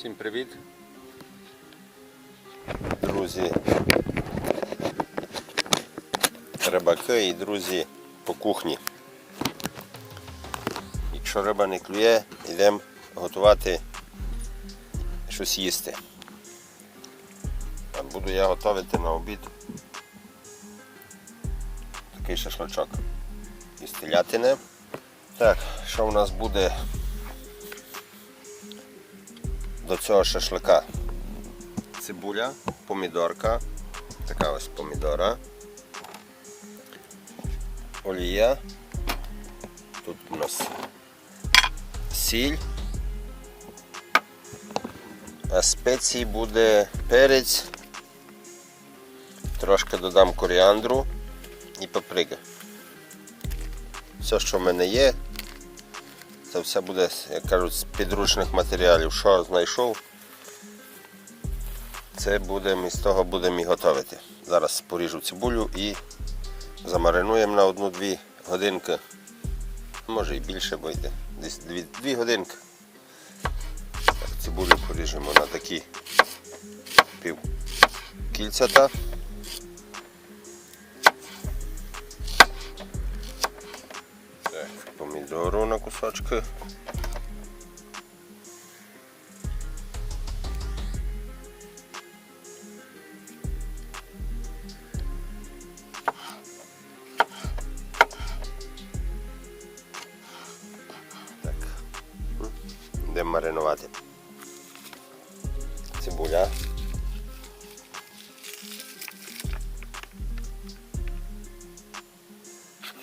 Всім привіт! Друзі, рибаки і друзі по кухні. Якщо риба не клює, йдемо готувати щось їсти. Буду я готувати на обід такий шашлачок із телятини. Так, що в нас буде до цього шашлика? цибуля, помідорка, така ось помідора, олія, тут у нас сіль, а спеції буде перець, трошки додам коріандру і паприка. Все, що в мене є, це все буде, як кажуть, з підручних матеріалів, що знайшов. Це будемо із того будемо і готувати. Зараз поріжу цибулю і замаринуємо на одну-дві годинки. Може і більше вийде. Десь дві, дві годинки. Так, цибулю поріжемо на такі пів кільцята. Кусочки. Так. Йдемо маринувати. Цибуля.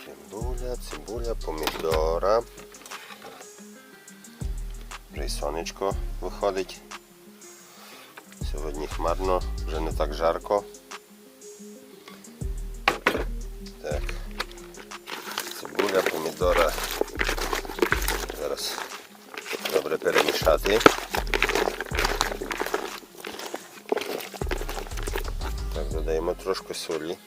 Цибуля, цибуля, помідора. Вже й сонечко виходить. Сьогодні хмарно, вже не так жарко. Так. Цибуля, помідора. Зараз добре перемішати. Так, додаємо трошки солі.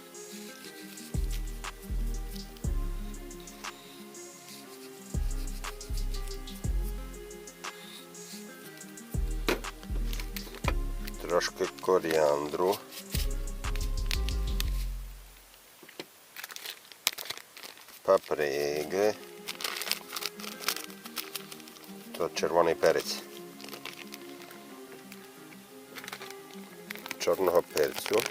Трошки коріандру. Паприги. То червоний перець. Чорного перцю.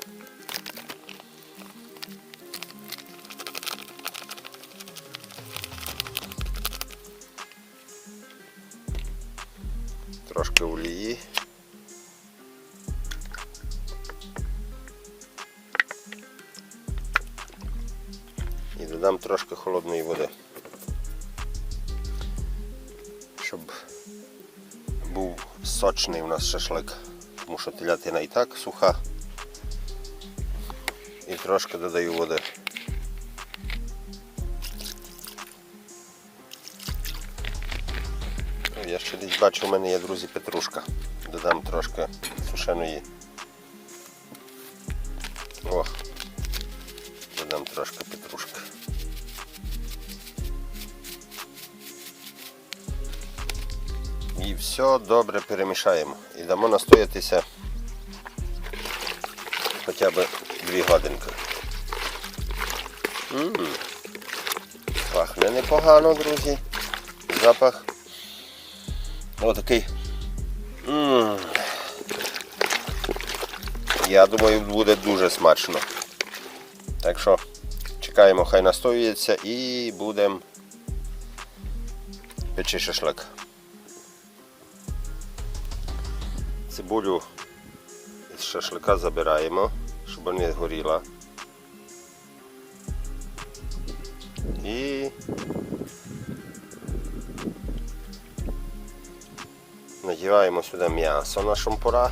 Додам трошки холодної води. Щоб був сочний у нас шашлик, тому що телятина і так суха. І трошки додаю води. Я ще десь бачу, у мене є, друзі, петрушка. Додам трошки сушеної. О, додам трошки петрушки. Все добре перемішаємо. І дамо настоятися хоча б 2 годинки. М, Пахне непогано, друзі. Запах. Отакий. М. Я думаю, буде дуже смачно. Так що чекаємо, хай настоюється і будемо печи шашлик. Цибулю з шашлика забираємо, щоб не горіла. І надіваємо сюди м'ясо на шампура.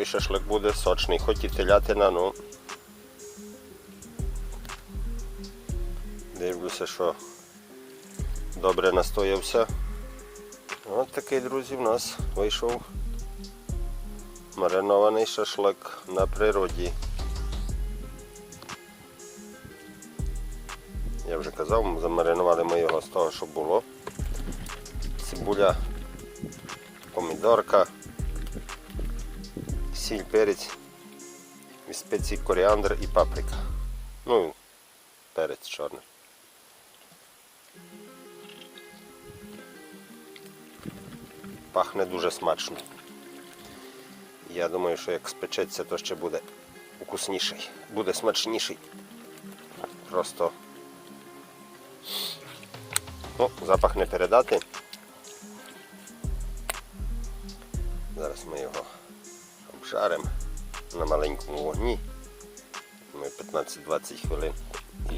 Ой, шашлик буде сочний, хоч і телятина, ну. Дивлюся, що добре настоявся. От такий, друзі, в нас вийшов Маринований шашлик на природі. Я вже казав, замаринували ми його з того, що було. Цибуля, помідорка, сіль, перець, і спеції коріандр і паприка. Ну, перець чорний. Пахне дуже смачно. Я думаю, що як спечеться, то ще буде вкусніший, буде смачніший. Просто ну, запах не передати. Обжаримо на маленькому вогні. Ми 15-20 хвилин і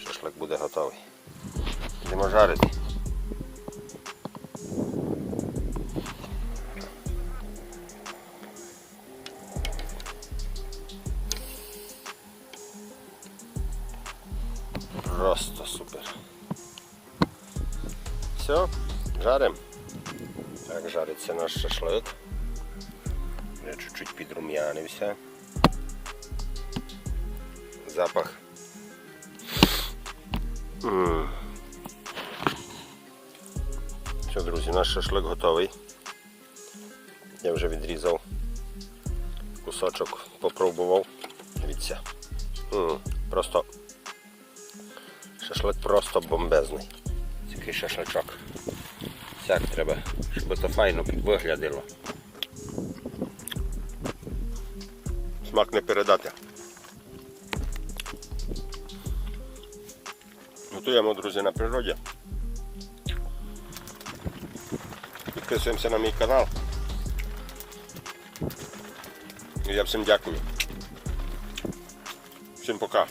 шашлик буде готовий. Будемо жарити. Просто супер. Все, жарим. Так жариться наш шашлик. Вже чуть-чуть підрум'янився. Запах. Все, друзі, наш шашлик готовий. Я вже відрізав кусочок, попробував. Дивіться. Просто Шашлик просто бомбезний. Такий шашличок. Всяк треба, щоб це файно виглядало. Смак не передати. Готуємо, друзі, на природі. Підписуємося на мій канал. Я всім дякую. Всім пока.